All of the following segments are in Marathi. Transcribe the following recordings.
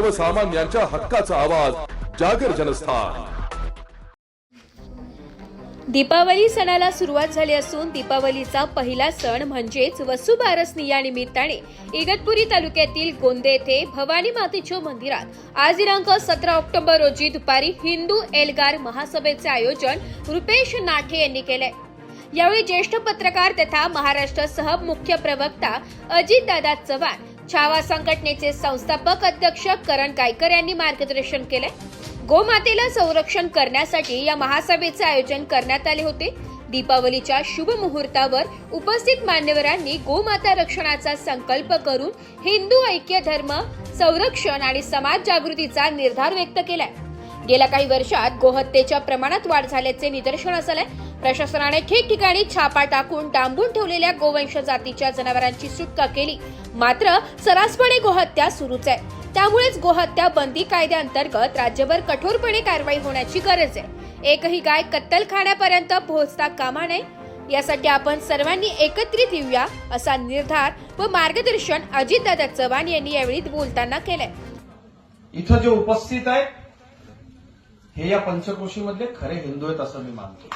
सर्वसामान्यांच्या हक्काचा आवाज जागर जनस्थान. दीपावली सणाला सुरुवात झाली असून दीपावलीचा पहिला सण म्हणजेच वसुबारसनी या निमित्ताने इगतपुरी तालुक्यातील गोंदे येथे भवानी मातेच्या मंदिरात. आज दिनांक सतरा ऑक्टोबर रोजी दुपारी हिंदू एल्गार महासभेचे आयोजन रुपेश नाठे यांनी केले. यावेळी ज्येष्ठ पत्रकार तथा महाराष्ट्र सह मुख्य प्रवक्ता अजितदादा चव्हाण छावा संघटनेचे संस्थापक अध्यक्ष करण गायकर यांनी मार्गदर्शन केले गोमातेला संरक्षण करण्यासाठी या महासभेचे आयोजन करण्यात आले होते. दीपावलीच्या शुभ मुहूर्तावर उपस्थित मान्यवरांनी गोमाता रक्षणाचा संकल्प करून हिंदू ऐक्य धर्म संरक्षण आणि समाज जागृतीचा निर्धार व्यक्त केलाय. गेल्या काही वर्षात गोहत्येच्या प्रमाणात वाढ झाल्याचे निदर्शनास आलंय. प्रशासनाने ठिकठिकाणी छापा टाकून डांबून ठेवलेल्या गोवंश जातीच्या जनावरांची सुटका केली. मात्र सरासपणे गोहत्या सुरूच आहे. त्यामुळेच गोहत्या बंदी कायद्याअंतर्गत राज्यभर कठोरपणे कारवाई होण्याची गरज आहे. एकही गाय कत्तलखान्यापर्यंत पोहोचता कामा नये. यासाठी आपण सर्वांनी एकत्रित येऊया असा निर्धार व मार्गदर्शन अजितदादा चव्हाण यांनी यावेळी बोलताना केलंय. इथं जे उपस्थित आहे हे या पंचक्रोशीमधले खरे हिंदू आहेत असं मी मानतो.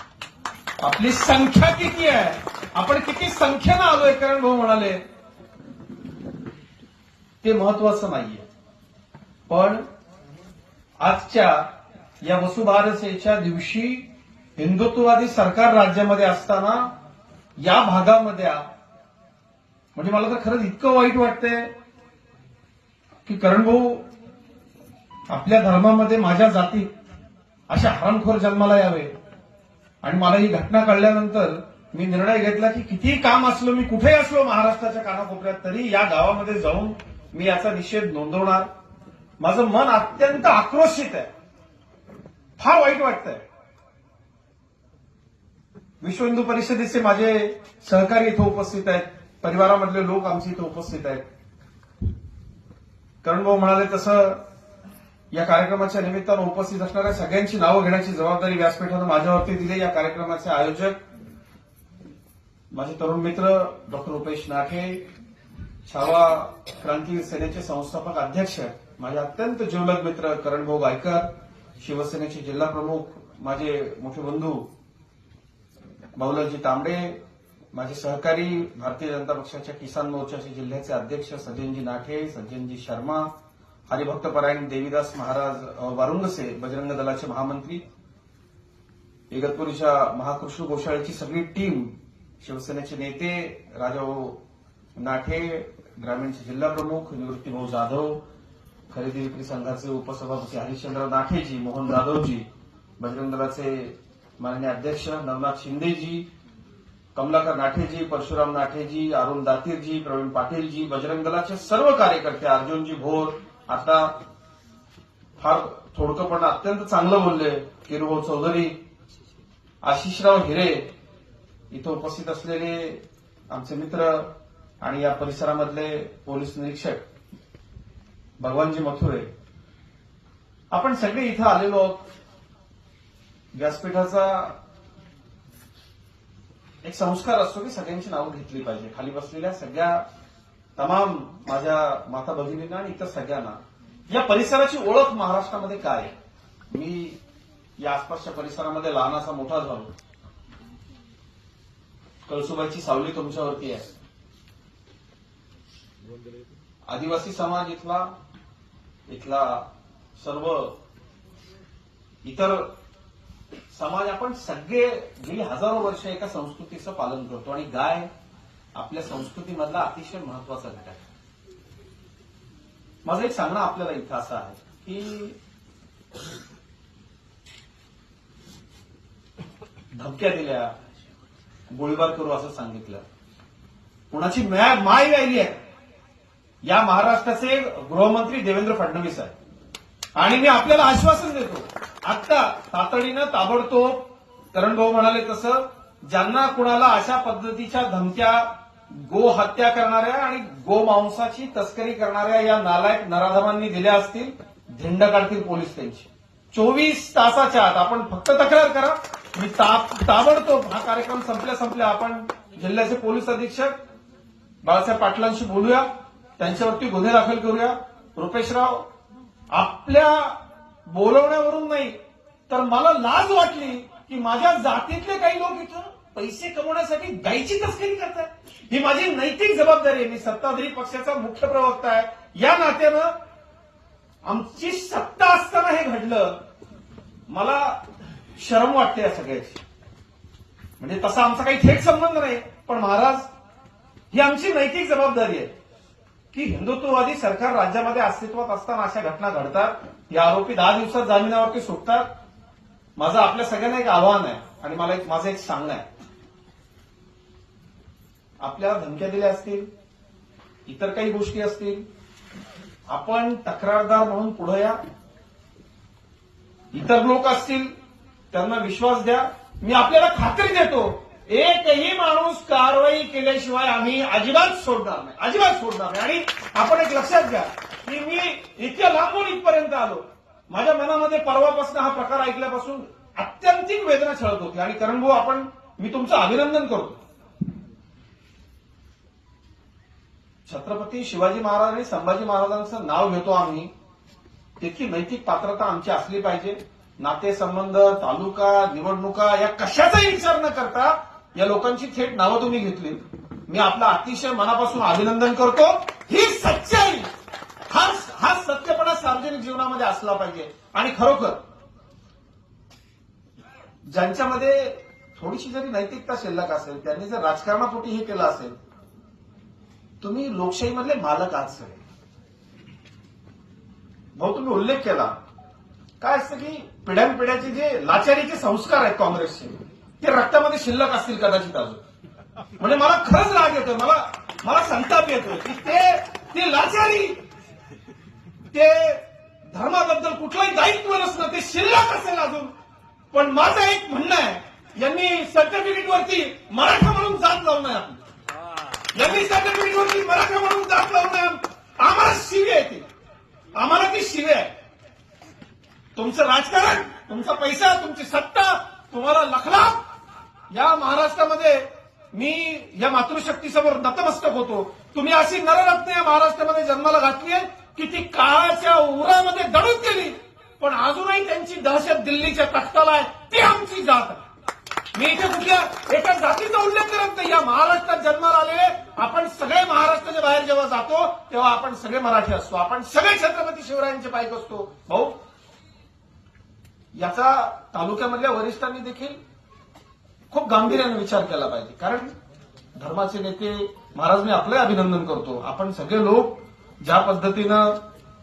आपली संख्या किती आहे? आपण किती संख्येनं आलोय? कारण भाऊ म्हणाले ते महत्वाचं नाहीये. पण आजच्या या वसुभारसेच्या दिवशी हिंदुत्ववादी सरकार राज्यामध्ये असताना या भागामध्ये म्हणजे मला तर खरंच इतकं वाईट वाटतंय की करण भाऊ आपल्या धर्मामध्ये माझ्या जातीत अशा हरणखोर जन्माला यावे आणि मला ही घटना कळल्यानंतर मी निर्णय घेतला की कितीही काम असलो मी कुठेही असलो महाराष्ट्राच्या कानाकोपऱ्यात तरी या गावामध्ये जाऊन मी याचा निषेध नोंदवणार. माझं मन अत्यंत आक्रोशित आहे. फार वाईट वाटतंय. विश्व हिंदू परिषदेचे माझे सहकारी इथं उपस्थित आहेत. परिवारामधले लोक आमचे इथं उपस्थित आहेत. करण भाऊ म्हणाले तसं या कार्यक्रमाच्या निमित्तानं उपस्थित असणाऱ्या सगळ्यांची नावं घेण्याची जबाबदारी व्यासपीठानं माझ्यावरती दिली. या कार्यक्रमाचे आयोजक माझे तरुण मित्र डॉक्टर रुपेश नाठे छावा क्रांती सेनेचे संस्थापक अध्यक्ष माझे अत्यंत जीवलग मित्र करणभाऊ गायकर शिवसेनेचे जिल्हा प्रमुख माझे मोठे बंधू बाबुलालजी तांबडे माझे सहकारी भारतीय जनता पक्षाच्या किसान मोर्चाचे जिल्ह्याचे अध्यक्ष सज्जनजी नाठे सज्जनजी शर्मा हरिभक्तपरायण देवीदास महाराज वारुंगसे बजरंग दलाचे महामंत्री इगतपुरीच्या महाकृष्ण गोशाळेची सगळी टीम शिवसेनेचे नेते राजाभाऊ नाठे ग्रामीणचे जिल्हा प्रमुख निवृत्तीभाऊ जाधव खरेदी विक्री संघाचे उपसभापती हरिश्चंद्र नाठेजी मोहन जाधवजी बजरंग दलाचे माननीय अध्यक्ष नवनाथ शिंदेजी कमलाकर नाठेजी परशुराम नाठेजी अरुण दातीरजी प्रवीण पाटीलजी बजरंग दलाचे सर्व कार्यकर्ते अर्जुनजी भोर आता फार थोडक पण अत्यंत चांगलं बोलले किरुभाऊ चौधरी आशिषराव हिरे इथं उपस्थित असलेले आमचे मित्र आणि या परिसरामधले पोलीस निरीक्षक भगवानजी मथुरे. आपण सगळे इथं आलेलो आहोत. व्यासपीठाचा एक संस्कार असतो की सगळ्यांची नावं घेतली पाहिजे. खाली बसलेल्या सगळ्या तमाम माझ्या माता भगिनींना आणि इतर सगळ्यांना या परिसराची ओळख महाराष्ट्रामध्ये काय आहे? मी या आसपासच्या परिसरामध्ये लहानाचा मोठा झालो. कळसुबाईची सावली तुमच्यावरती आहे. आदिवासी समाज इथला इथला सर्व इतर समाज आपण सगळे गेली हजारो वर्ष एका संस्कृतीचं पालन करतो. आणि गाय आपल्या संस्कृतीमधला अतिशय महत्त्वाचा घटक आहे. माझं एक सांगणं आपल्याला इथं असं आहे की धमक्या दिल्या गोळीबार करू असं सांगितलं. कुणाची माय माय राहिली आहे. या महाराष्ट्राचे गृहमंत्री देवेंद्र फडणवीस आहे आणि मी आपल्याला आश्वासन देतो. आत्ता तातडीनं ताबडतोब करण भाऊ म्हणाले तसं ज्यांना कुणाला अशा पद्धतीच्या धमक्या गो हत्या करणाऱ्या आणि गोमांसाची तस्करी करणाऱ्या या नालायक नराधमांनी दिल्या असतील झेंडा काढतील पोलीस त्यांची. चोवीस तासाच्या आत आपण फक्त तक्रार करा. मी ताबडतोब हा कार्यक्रम संपल्या संपल्या आपण जिल्ह्याचे पोलीस अधीक्षक बाळासाहेब पाटलांशी बोलूया. त्यांच्यावरती गुन्हे दाखल करूया. रुपेशराव आपल्या बोलवण्यावरून नाही तर मला लाज वाटली की माझ्या जातीतले काही लोक इथं पैसे कमवण्यासाठी गायची तस्करी करतात. ही माझी नैतिक जबाबदारी आहे. मी सत्ताधारी पक्षाचा मुख्य प्रवक्ता आहे. या नात्यानं आमची सत्ता असताना हे घडलं. मला शरम वाटते या सगळ्याची. म्हणजे तसा आमचा काही थेट संबंध नाही. पण महाराज ही आमची नैतिक जबाबदारी आहे की हिंदुत्ववादी सरकार राज्यामध्ये अस्तित्वात असताना अशा घटना घडतात. या आरोपी दहा दिवसात जामिनावरती सुटतात माझं आपल्या सगळ्यांना एक आव्हान आहे आणि मला एक माझं एक सांगणं आहे. आपल्याला धमक्या दिल्या असतील इतर काही गोष्टी असतील आपण तक्रारदार म्हणून पुढे या. इतर लोक असतील त्यांना विश्वास द्या. मी आपल्याला खात्री देतो एकही माणूस कारवाई केल्याशिवाय आम्ही अजिबात सोडणार नाही. अजिबात सोडणार नाही. आणि आपण एक लक्षात घ्या की मी इतक्या लांबून इथपर्यंत आलो. माझ्या मनामध्ये परवापासून हा प्रकार ऐकल्यापासून अत्यंतिक वेदना छळत होती आणि करण भाऊ आपण मी तुमचं अभिनंदन करतो. छत्रपती शिवाजी महाराज आणि संभाजी महाराजांचं नाव घेतो आम्ही. त्याची नैतिक पात्रता आमची असली पाहिजे. नातेसंबंध तालुका निवडणुका या कशाचाही विचार न करता या लोकांची थेट नावं तुम्ही घेतली. मी आपलं अतिशय मनापासून अभिनंदन करतो. ही सच्चाई हा हा सत्यपणा सार्वजनिक जीवनामध्ये असला पाहिजे. आणि खरोखर ज्यांच्यामध्ये थोडीशी जरी नैतिकता शिल्लक असेल त्यांनी जर राजकारणापोटी हे केलं असेल तुम्ही लोकशाहीमधले मालक आहात सगळे. भाऊ तुम्ही उल्लेख केला. काय असतं की पिढ्यानपिढ्याचे जे लाचारीचे संस्कार आहेत काँग्रेसचे ते रक्तामध्ये शिल्लक असतील कदाचित अजून. म्हणजे मला खरंच राग येतोय मला मला संताप येतोय की ते ते लाचारी ते धर्माबद्दल कुठलंही दायित्व नसणं ते शिल्लक असेल अजून. पण माझं एक म्हणणं आहे यांनी सर्टिफिकेट वरती मराठा म्हणून जात लावू नये यांनी सर्टिफिकेट वरती मराठा म्हणून जात लावू नये आम्हाला शिवे आहे ती. आम्हाला ती शिवे आहे. तुमचं राजकारण तुमचा पैसा तुमची सत्ता तुम्हाला लखला या महाराष्ट्रामध्ये मी या मातृशक्तीसमोर नतमस्तक होतो. तुम्ही अशी नररत्न या महाराष्ट्रामध्ये जन्माला घातली आहे की ती काळाच्या उरामध्ये दडून गेली. पण अजूनही त्यांची दहशत दिल्लीच्या तख्ताला आहे. ती आमची जात आहे. मी इथे कुठल्या एका जातीचा उल्लेख करत नाही. या महाराष्ट्रात जन्माला आलेले आपण सगळे महाराष्ट्राच्या बाहेर जेव्हा जातो तेव्हा आपण सगळे मराठी असतो. आपण सगळे छत्रपती शिवरायांचे पायक असतो. भाऊ याचा तालुक्यामधल्या वरिष्ठांनी देखील खूप गांभीर्याने विचार केला पाहिजे. कारण धर्माचे नेते महाराज मी आपले अभिनंदन करतो. आपण सगळे लोक ज्या पद्धतीनं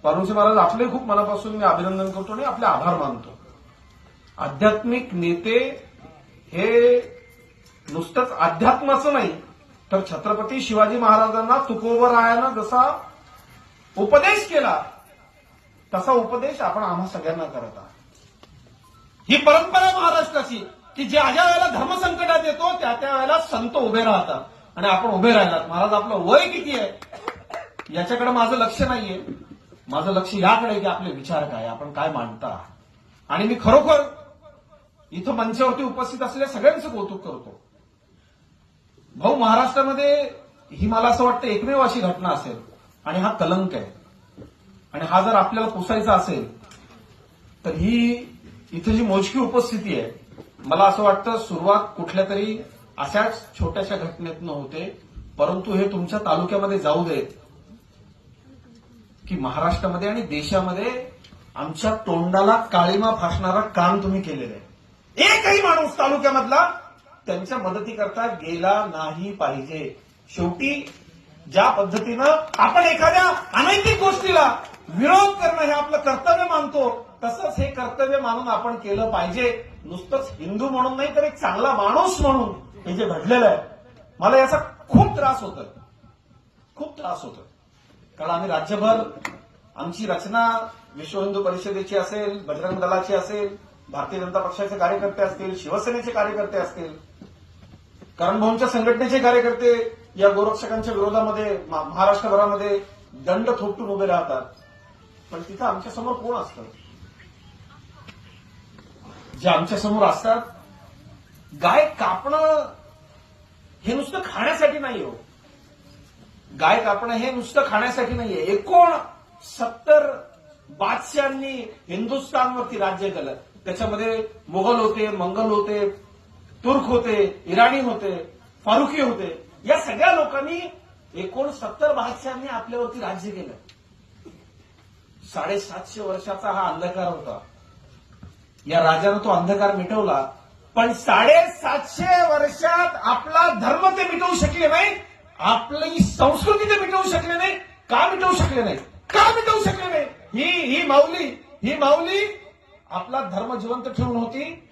पारुजी महाराज आपले खूप मनापासून मी अभिनंदन करतो आणि आपले आभार मानतो. आध्यात्मिक नेते हे नुसतंच अध्यात्माचं नाही तर छत्रपती शिवाजी महाराजांना तुकोबरायानं जसा उपदेश केला तसा उपदेश आपण आम्हा सगळ्यांना करत आहात. ही परंपरा महाराष्ट्राची की ज्या ज्या वेळेला धर्मसंकटात येतो त्या त्या वेळेला संत उभे राहतात. आणि आपण उभे राहिलात. महाराज आपलं वय किती आहे? याच्याकडे माझं लक्ष नाहीये. माझं लक्ष याकडे की आपले विचार काय आपण काय मांडता. आणि मी खरोखर इथं मंचावरती उपस्थित असलेल्या सगळ्यांचं कौतुक करतो. भाऊ महाराष्ट्रामध्ये ही मला असं वाटतं एकमेव अशी घटना असेल. आणि हा कलंक आहे. आणि हा जर आपल्याला पुसायचा असेल तर ही इथं जी मोजकी उपस्थिती आहे मला असं वाटतं सुरुवात कुठल्या तरी अशाच छोट्याशा घटनेतनं होते. परंतु हे तुमच्या तालुक्यामध्ये जाऊ देत. की महाराष्ट्रामध्ये आणि देशामध्ये आमच्या तोंडाला काळीमा फासणारा काम तुम्ही केलेलं आहे. एकही माणूस तालुक्यामधला त्यांच्या मदतीकरता गेला नाही पाहिजे. शेवटी ज्या पद्धतीनं आपण एखाद्या अनैतिक गोष्टीला विरोध करणं हे आपलं कर्तव्य मानतो तसंच हे कर्तव्य मानून आपण केलं पाहिजे. नुसतंच हिंदू म्हणून नाही तर एक चांगला माणूस म्हणून हे जे घडलेलं आहे मला याचा खूप त्रास होतोय. खूप त्रास होतोय. कारण आम्ही राज्यभर आमची रचना विश्व हिंदू परिषदेची असेल बजरंग दलाची असेल भारतीय जनता पक्षाचे कार्यकर्ते असतील शिवसेनेचे कार्यकर्ते असतील करण संघटनेचे कार्यकर्ते या गोरक्षकांच्या विरोधामध्ये महाराष्ट्रभरामध्ये दंड थोपटून उभे राहतात. पण तिथं आमच्यासमोर कोण असतं? जे आमच्यासमोर असतात गाय कापणं हे नुसतं खाण्यासाठी नाही हो. गाय कापणं हे नुसतं खाण्यासाठी नाहीये. एकोण सत्तर बादशांनी हिंदुस्थानवरती राज्य केलं. त्याच्यामध्ये मुघल होते मंगल होते तुर्क होते इराणी होते फारुकी होते. या सगळ्या लोकांनी एकूण सत्तर बादशांनी आपल्यावरती राज्य केलं. साडेसातशे वर्षाचा हा अंधकार होता. या राजानं तो अंधकार मिटवला. पण साडेसातशे वर्षात आपला धर्म ते मिटवू शकले नाही आपली संस्कृती ते मिटवू शकले नाही का मिटवू शकले नाही? का मिटवू शकले नाही? ही ही माऊली ही माऊली आपला धर्म जिवंत ठेवून होती.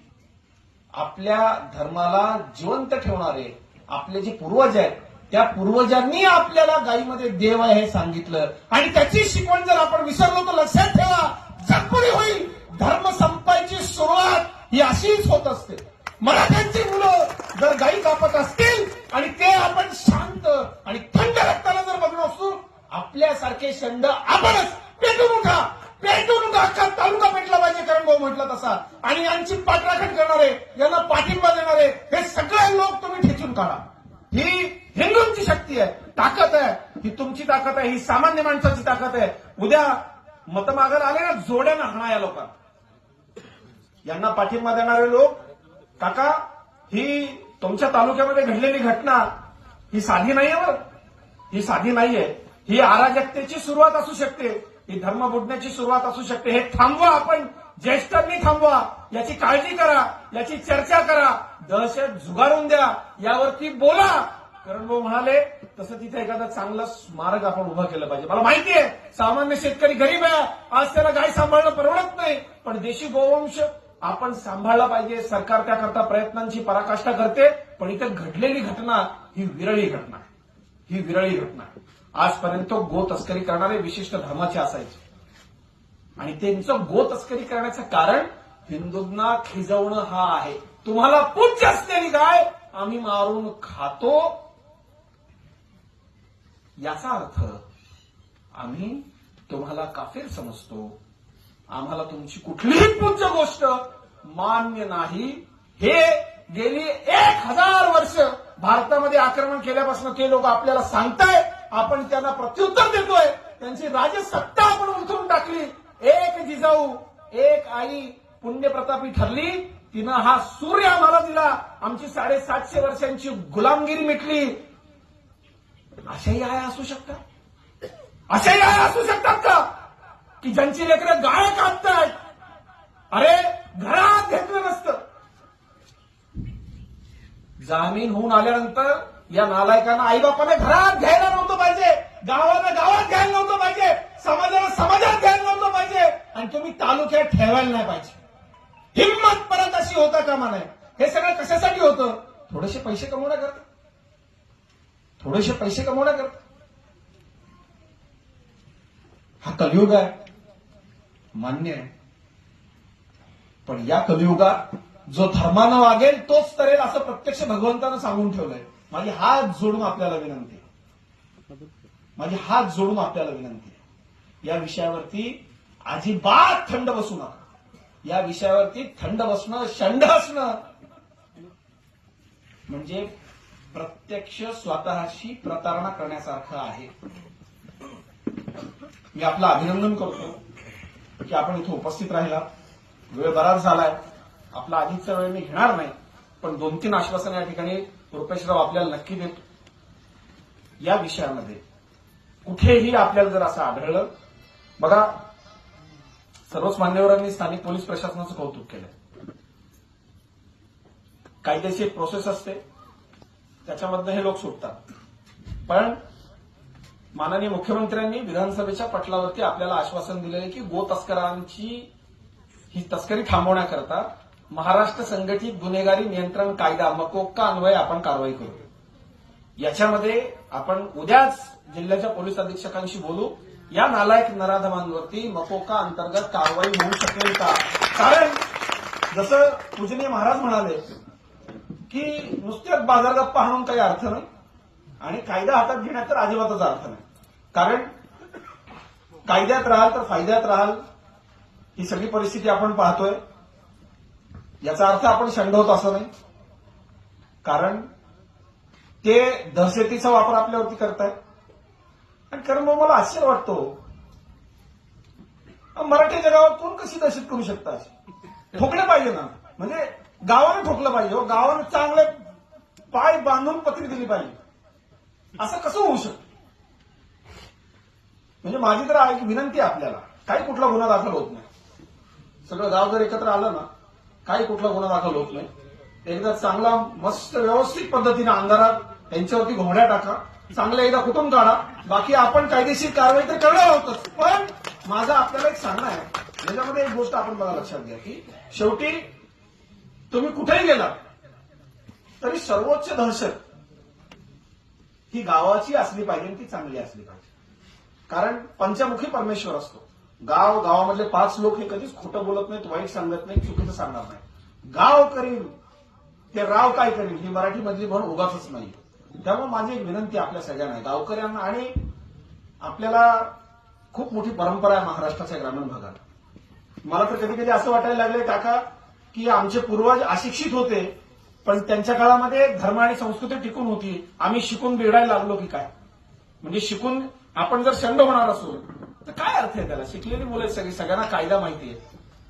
आपल्या धर्माला जिवंत ठेवणारे आपले जे पूर्वज आहेत त्या पूर्वजांनी आपल्याला गायीमध्ये देव आहे हे सांगितलं. आणि त्याची शिकवण जर आपण विसरलो तर लक्षात ठेवा जगपुरी होईल. धर्म संपायची सुरुवात ही अशीच होत असते. मराठ्यांची मुलं जर गाई कापत असतील आणि ते आपण शांत आणि थंड रक्ताला जर बघणं असू आपल्यासारखे शंड आपणच पेटून उठा. पेटून उठा. अख्खा तालुका पेटला पाहिजे करण भाऊ म्हटला तसा. आणि यांची पाठराखण करणारे यांना पाठिंबा देणारे हे सगळे लोक तुम्ही ठेचून काढा. ही हिंदूंची शक्ती आहे ताकद आहे. ही तुमची ताकद आहे ही सामान्य माणसाची ताकद आहे. उद्या मत आले ना जोड्यानं हाणा या लोकांना. यांना पाठिंबा देणारे लोक काका ही तुमच्या तालुक्यामध्ये घडलेली घटना ही साधी नाहीये बरं. ही साधी नाहीये ही अराजकतेची सुरुवात असू शकते. ही धर्म बुडण्याची सुरुवात असू शकते. हे थांबवा आपण. ज्येष्ठांनी थांबवा. याची काळजी करा. याची चर्चा करा. दहशत झुगारून द्या. यावरती बोला. करण भाऊ म्हणाले तसं तिथे एखादा चांगलं स्मारक आपण उभं केलं पाहिजे. मला माहिती आहे सामान्य शेतकरी गरीब आहे. आज त्याला गाय सांभाळणं परवडत नाही. पण देशी गोवंश आपण सांभाळला पाहिजे. सरकार त्याकरता प्रयत्नांची पराकाष्ठा करते. पण इथे घडलेली घटना ही विरळी घटना आहे. ही विरळी घटना आहे. आजपर्यंत गो तस्करी करणारे विशिष्ट धर्माचे असायचे. आणि त्यांचं गो तस्करी करण्याचं कारण हिंदूंना खिजवणं हा आहे. तुम्हाला पूज्य असलेली गाय आम्ही मारून खातो. याचा अर्थ आम्ही तुम्हाला काफीर समजतो. आम्हाला तुमची कुठलीही पूज्य गोष्ट मान्य नाही. हे गेली एक हजार वर्ष भारतामध्ये आक्रमण केल्यापासून ते लोक आपल्याला सांगताय आपण त्यांना प्रत्युत्तर देतोय. त्यांची राजसत्ता आपण उलथून टाकली. एक जिजाऊ एक आई पुण्यप्रतापी ठरली. तिनं हा सूर्य आम्हाला दिला. आमची साडेसातशे वर्षांची गुलामगिरी मिटली. अशाही आया असू शकतात? अशाही आया असू शकतात का? की ज्यांची लेकरं गाळ कापतात अरे घरात घेतलं नसतं. जामीन होऊन आल्यानंतर या नालायकांना आईबापाने घरात घ्यायला नव्हतं पाहिजे. गावाला गावात घ्यायला नव्हतं पाहिजे. समाजाला समाजात घ्यायला नव्हतं पाहिजे. आणि तुम्ही तालुक्यात ठेवायला नाही पाहिजे. हिंमत परत अशी होता कामा नये. हे सगळं कशासाठी होतं? थोडेसे पैसे कमवण्याकरता थोडेसे पैसे कमवण्याकरता हा कलयुग आहे. मान्य आहे. पण या कलियुगात जो धर्मानं वागेल तोच तरेल असं प्रत्यक्ष भगवंतानं सांगून ठेवलंय. माझी हात जोडून आपल्याला विनंती माझी हात जोडून आपल्याला विनंती आहे. या विषयावरती अजिबात थंड बसू नका. या विषयावरती थंड बसणं शंड असणं म्हणजे प्रत्यक्ष स्वतःशी प्रतारणा करण्यासारखं आहे. मी आपलं अभिनंदन करतो की आपण इथं उपस्थित राहिला वेळ बराच झालाय. आपला आधीचा वेळ मी घेणार नाही पण दोन तीन आश्वासन या ठिकाणी रुपेशराव आपल्याला नक्की देतो. या विषयामध्ये कुठेही आपल्याला जर असं आढळलं बघा सर्वच मान्यवरांनी स्थानिक पोलीस प्रशासनाचं कौतुक केलं. कायदेशीर प्रोसेस असते. त्याच्यामधनं हे लोक सुटतात. पण माननीय मुख्यमंत्र्यांनी विधानसभेच्या पटलावरती आपल्याला आश्वासन दिलेले की गो तस्करांची ही तस्करी थांबवण्याकरता महाराष्ट्र संघटित गुन्हेगारी नियंत्रण कायदा मकोक्का अन्वये आपण कारवाई करू. याच्यामध्ये आपण उद्याच जिल्ह्याच्या पोलीस अधीक्षकांशी बोलू. या नालायक नराधमांवरती मकोका अंतर्गत कारवाई होऊ शकेल का? कारण जसं पूजनीय महाराज म्हणाले की नुसत्याच बाजारगप्पा हाणून काही अर्थ नाही आणि कायदा हातात घेण्यात तर अजिबातच अर्थ नाही. कारण कायद्यात राहाल तर फायद्यात राहाल. ही सगळी परिस्थिती आपण पाहतोय. याचा अर्थ आपण शंड होत असं नाही. कारण ते दहशतीचा वापर आपल्यावरती करतायत. आणि कारण मग मला आश्चर्य वाटतो. मराठी जगावर कोण कशी दहशत करू शकता अशी? ठोकले पाहिजे ना. म्हणजे गावाने ठोकलं पाहिजे. हो गावाने चांगले पाय बांधून पत्री दिली पाहिजे. असं कसं होऊ शकतं? म्हणजे माझी तर विनंती आपल्याला. काही कुठला गुन्हा दाखल होत नाही. सगळं गाव जर एकत्र आलं ना काही कुठला गुन्हा दाखल होत नाही. एकदा चांगला मस्त व्यवस्थित पद्धतीने अंधारात त्यांच्यावरती घोंगड्या टाका चांगलं एकदा कुटुंब काढा. बाकी आपण कायदेशीर कारवाई तर करणार आहोतच पण माझं आपल्याला एक सांगणं आहे. याच्यामध्ये एक गोष्ट आपण मला लक्षात घ्या की शेवटी तुम्ही कुठेही गेला तरी सर्वोच्च दहशत ही गावाची असली पाहिजे आणि ती चांगली असली पाहिजे. कारण पंचमुखी परमेश्वर असतो. गाव गावामधले पाच लोक हे कधीच खोटं बोलत नाहीत वाईट सांगत नाहीत चुकीचं सांगणार नाही गाव करील ते राव काय करील ही मराठी मधली म्हण उगाच नाही त्यामुळे माझी एक विनंती आपल्या सगळ्यांना गावकऱ्यांना आणि आपल्याला खूप मोठी परंपरा आहे महाराष्ट्राच्या ग्रामीण भागात. मला तर कधी कधी असं वाटायला लागलंय काका की आमचे पूर्वज अशिक्षित होते पण त्यांच्या काळामध्ये धर्म आणि संस्कृती टिकून होती. आम्ही शिकून बिघडायला लागलो की काय? म्हणजे शिकून आपण जर शंड होणार असू तर काय अर्थ आहे त्याला? शिकलेली मुलं सगळी सगळ्यांना कायदा माहिती आहे.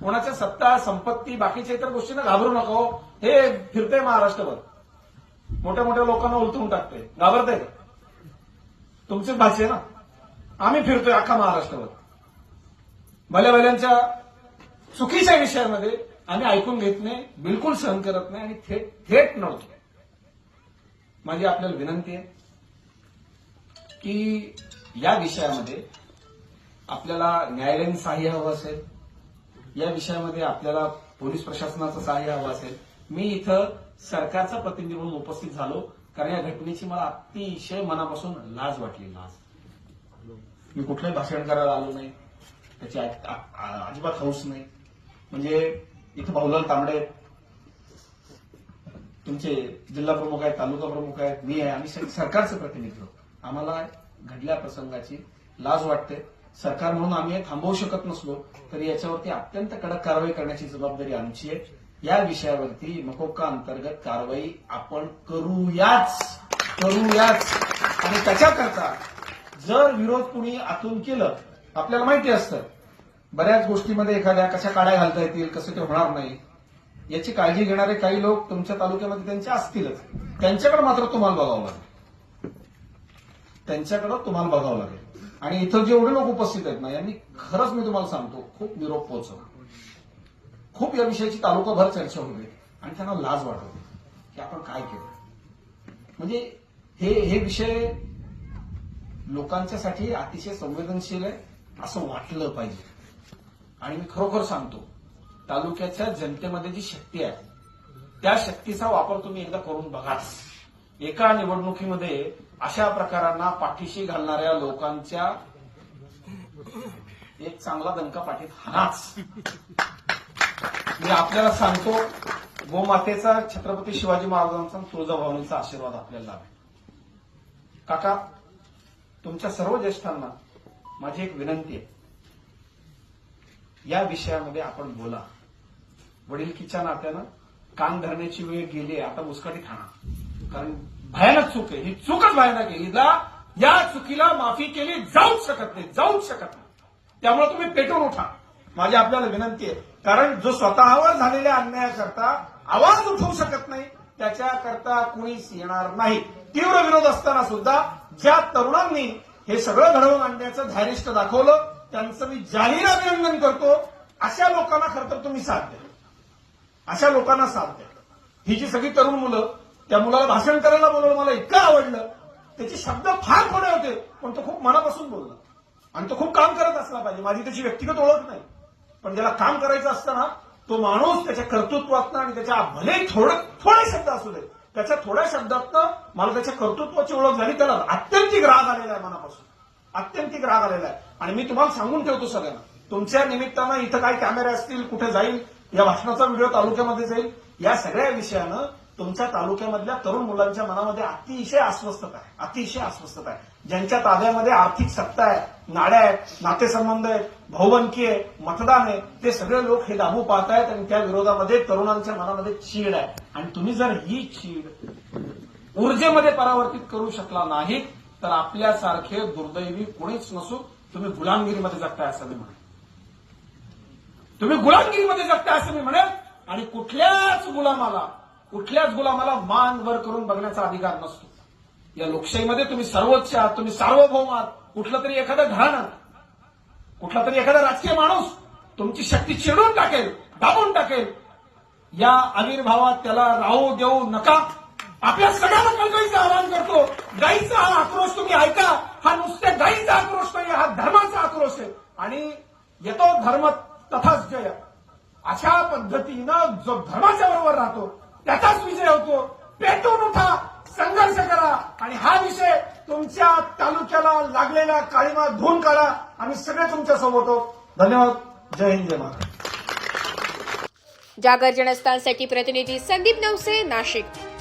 कोणाच्या सत्ता संपत्ती बाकीच्या इतर गोष्टींना घाबरू नको हो. हे. फिरतंय महाराष्ट्रभर. मोठ्या मोठ्या लोकांना उलटून टाकते घाबरतंय का? तुमचीच भाषा आहे ना? आम्ही फिरतोय अख्खा महाराष्ट्रभर. भल्या भल्यांच्या चुकीच्या विषयामध्ये आम्ही ऐकून घेत नाही बिलकुल सहन करत नाही आणि थेट थेट नव्हतो. माझी आपल्याला विनंती आहे की या विषयामध्ये आपल्याला न्यायालयीन सहाय्य हवं असेल या विषयामध्ये आपल्याला पोलीस प्रशासनाचं सहाय्य हवं असेल. मी इथं सरकारचा प्रतिनिधी म्हणून उपस्थित झालो कारण या घटनेची मला अतिशय मनापासून लाज वाटली लाज मी कुठलंही भाषण करायला आलो नाही. त्याची अजिबात हौस नाही. म्हणजे इथं भाऊलाल तांबडे तुमचे जिल्हा प्रमुख आहेत तालुका प्रमुख आहेत. मी आहे. आम्ही सगळे सरकारचे प्रतिनिधी आहोत. आम्हाला घडल्या प्रसंगाची लाज वाटते. सरकार म्हणून आम्ही हे थांबवू शकत नसलो तरी याच्यावरती अत्यंत कडक कारवाई करण्याची जबाबदारी आमची आहे. या विषयावरती मकोका अंतर्गत कारवाई आपण करूयाच करूयाच. आणि त्याच्याकरता जर विरोध कुणी आतून केलं आपल्याला माहिती असतं बऱ्याच गोष्टीमध्ये एखाद्या कशा काड्या घालता येतील कसं ते होणार नाही याची काळजी घेणारे काही लोक तुमच्या तालुक्यामध्ये त्यांचे असतीलच. त्यांच्याकडे मात्र तुम्हाला बघावं लागेल. त्यांच्याकडे तुम्हाला बघावं लागेल. आणि इथं जेवढे लोक उपस्थित आहेत ना यांनी खरंच मी तुम्हाला सांगतो खूप निरोप पोहोचवला. खूप या विषयाची तालुकाभर चर्चा होते आणि त्यांना लाज वाटत की आपण काय केलं? म्हणजे हे हे विषय लोकांच्यासाठी अतिशय संवेदनशील आहे असं वाटलं पाहिजे. आणि मी खरोखर सांगतो तालुक्याच्या जनतेमध्ये जी शक्ती आहे त्या शक्तीचा वापर तुम्ही एकदा करून बघाच. एका निवडणुकीमध्ये अशा प्रकारांना पाठीशी घालणाऱ्या लोकांच्या एक चांगला दणका पाठीत हाच मी आपल्याला सांगतो गोमातेचा छत्रपती शिवाजी महाराजांचा तुळजाभवानीचा आशीर्वाद आपल्याला लाभेल. काका तुमच्या सर्व ज्येष्ठांना माझी एक विनंती आहे. या विषयामध्ये आपण बोला. वडीलकीच्या नात्यानं कान धरण्याची वेळ गेली आहे आता मुस्काटी खाणार. कारण भयानक चूक आहे. ही चूकच भयानक आहे. हिला या चुकीला माफी केली जाऊच शकत नाही जाऊच शकत नाही. त्यामुळे तुम्ही पेटून उठा. माझी आपल्याला विनंती आहे कारण जो स्वतःवर झालेल्या अन्यायाकरता आवाज उठवू शकत नाही त्याच्याकरता कुणीच येणार नाही. तीव्र विरोध असताना सुद्धा ज्या तरुणांनी हे सगळं घडवून आणण्याचं धारिष्ट दाखवलं त्यांचं मी जाहीर अभिनंदन करतो. अशा लोकांना खरं तर तुम्ही साथ द्या. अशा लोकांना साथ द्या. ही जी सगळी तरुण मुलं त्या मुलाला भाषण करायला बोलवलं मला इतकं आवडलं. त्याचे शब्द फार थोडे होते पण तो खूप मनापासून बोलला. आणि तो खूप काम करत असला पाहिजे. माझी त्याची व्यक्तिगत ओळख नाही. पण ज्याला काम करायचं असताना तो माणूस त्याच्या कर्तृत्वातनं आणि त्याच्या भले थोडं थोडे शब्द असू दे त्याच्या थोड्या शब्दातनं मला त्याच्या कर्तृत्वाची ओळख झाली. त्याला अत्यंतिक राग आलेला आहे मनापासून. अत्यंतिक राग आलेला आहे. आणि मी तुम्हाला सांगून ठेवतो सगळ्यांना तुमच्या निमित्तानं इथं काय कॅमेरे असतील कुठे जाईल या भाषणाचा व्हिडिओ तालुक्यामध्ये जाईल या सगळ्या विषयानं तुमच्या तालुक्यामधल्या तरुण मुलांच्या मनामध्ये अतिशय अस्वस्थता आहे अतिशय अस्वस्थता आहे. ज्यांच्या ताब्यामध्ये आर्थिक सत्ता आहे नाड्या आहेत नातेसंबंध आहेत भाऊबंकी आहे मतदान आहे ते सगळे लोक हे दाबू पाहतायत आणि त्या विरोधामध्ये तरुणांच्या मनामध्ये चीड आहे. आणि तुम्ही जर ही चीड ऊर्जेमध्ये परावर्तित करू शकला नाहीत तर आपल्यासारखे दुर्दैवी कोणीच नसू तुम्ही गुलामगिरीमध्ये जगताय असं मी म्हणेन. तुम्ही गुलामगिरीमध्ये जगताय असं मी म्हणेन. आणि कुठल्याच गुलामाला कुठल्याच गुलामाला मान वर करून बघण्याचा अधिकार नसतो. या लोकशाहीमध्ये तुम्ही सर्वोच्च आहात तुम्ही सार्वभौम आहात. कुठलं तरी एखादं घराणं कुठला तरी एखादा राजकीय माणूस तुमची शक्ती चिडून टाकेल दाबून टाकेल. या आविर्भावात त्याला राहू देऊ नका. आपल्या सगळ्यांना कळकळीचं आवाहन करतो गाईचा हा आक्रोश तुम्ही ऐका. हा नुसत्या गाईचा आक्रोश नाही हा धर्माचा आक्रोश आहे. आणि येतो धर्म तथाच जय. अशा पद्धतीनं जो धर्माच्या बरोबर राहतो त्याचाच विजय होतो पेटून उठा संघर्ष करा आणि हा विषय तुमच्या तालुक्याला लागलेला काळीमा धुवून काढा. आम्ही सगळे तुमच्यासोबत आहोत धन्यवाद. जय हिंद जय महाराज जागर जनस्थानसाठी प्रतिनिधी संदीप नवसे नाशिक.